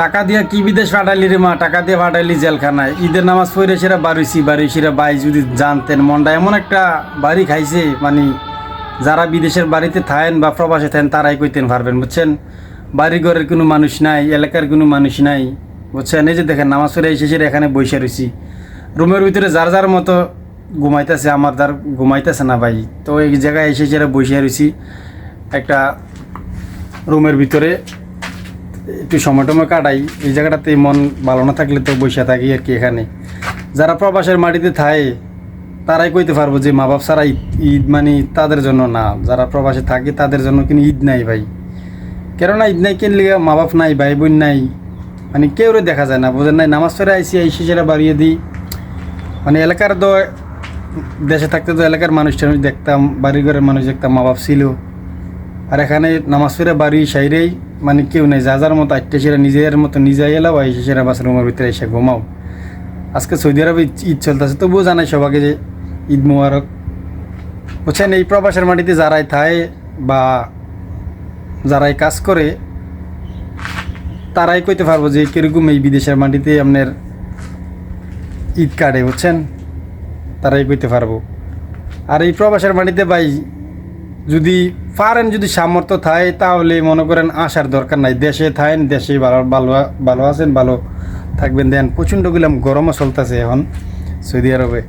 টাকা দিয়া কি বিদেশ পাঠাইলি রে মা? টাকা দিয়ে পাঠাইলি জেলখানায়। ঈদের নামাজ পড়ে সেরা বাড়িছি বাড়িছিরা বাই যদি জানতেন। মনটা এমন একটা বাড়ি খাইছে মানে যারা বিদেশের বাড়িতে থাকেন বা প্রবাসে থাকেন, তারাই কইতেন পারবেন, বুঝছেন? বাড়ি ঘরের কোনো মানুষ নাই, এলাকার কোনো মানুষ নাই, বুঝছেন? এই যে দেখেন, নামাজ পড়ে এসে সেরা এখানে বসে রয়েছি রুমের ভিতরে যার যার মতো ঘুমাইতেছে, আমার তার ঘুমাইতেছে না ভাই। তো এই জায়গায় এসে সেরা বসে রয়েছি একটা রুমের ভিতরে। একটু সময় টময় কাটাই। এই জায়গাটাতে মন ভালো না থাকলে তো বসে থাকি আর কি এখানে। যারা প্রবাসের মাটিতে থাকে, তারাই কইতে পারব যে মা বাপ ছাড়া ঈদ মানে তাদের জন্য না। যারা প্রবাসে থাকে, তাদের জন্য কিন্তু ঈদ নাই ভাই। কেননা ঈদ নাই কিনলে মা বাপ নাই ভাই বোন নাই। মানে কেউ দেখা যায় না, বোঝেন নাই? নামাজ পড়ে আইসি আইসি সেটা বাড়িয়ে দিই। মানে এলাকার তো, দেশে থাকতে তো এলাকার মানুষ টানুষ দেখতাম বাড়ি ঘরের মানুষ দেখতাম মা বাপ ছিল। আর এখানে নামাজ পড়ে বাড়ি সাইরেই মানে কেউ নেই, যা যার মতো আটটে সেরা নিজের মতো নিজে এলাও আইসে সেরা বাস রুমের ভিতরে এসে ঘুমাও। আজকে সৌদি আরবে ঈদ- চলতেছে, তবুও জানাই সবাইকে যে ঈদ মুবারক। বুঝছেন, এই প্রবাসের মাটিতে যারাই থাকে বা যারাই কাজ করে, তারাই কইতে পারব যে কীরকম এই বিদেশের মাটিতে আপনার ঈদ কাটে, বুঝছেন? তারাই কইতে পারব। আর এই প্রবাসের মাটিতে ভাই যদি পারেন যদি সামর্থ্য থাকে তাহলে মনে করেন আসার দরকার নাই। দেশে থাকেন দেশে ভালো ভালো ভালো আছেন, ভালো থাকবেন। দেন প্রচণ্ড গেলাম গরমও চলতেছে এখন সৌদি আরবে।